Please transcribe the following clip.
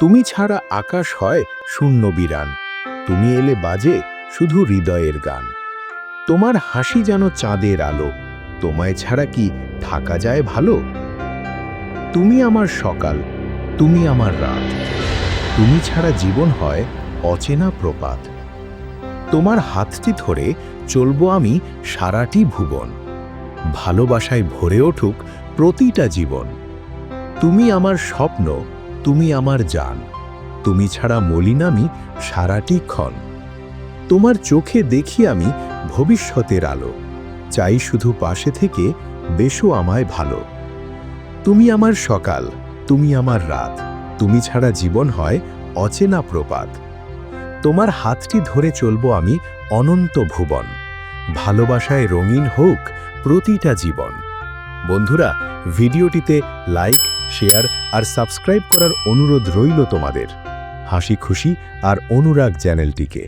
তুমি ছাড়া আকাশ হয় শূন্য বিরান। তুমি এলে বাজে শুধু হৃদয়ের গান। তোমার হাসি যেন চাঁদের আলো, তোমায় ছাড়া কি থাকা যায় ভালো? তুমি আমার সকাল, তুমি আমার রাত। তুমি ছাড়া জীবন হয় অচেনা প্রপাত। তোমার হাতটি ধরে চলবো আমি সারাটি ভুবন। ভালোবাসায় ভরে উঠুক প্রতিটা জীবন। তুমি আমার স্বপ্ন তুমি আমার জান। তুমি ছাড়া মলিন আমি সারাটি ক্ষণ। তোমার চোখে দেখি আমি ভবিষ্যতের আলো। চাই শুধু পাশে থেকে বেশো আমায় ভালো। তুমি আমার সকাল, তুমি আমার রাত। তুমি ছাড়া জীবন হয় অচেনা প্রপাত। তোমার হাতটি ধরে চলবো আমি অনন্ত ভুবন। ভালোবাসায় রঙিন হোক প্রতিটা জীবন। বন্ধুরা, ভিডিওটিতে লাইক শেয়ার আর সাবস্ক্রাইব করার অনুরোধ রইল তোমাদের। হাসি খুশি আর অনুরাগ চ্যানেলটিকে।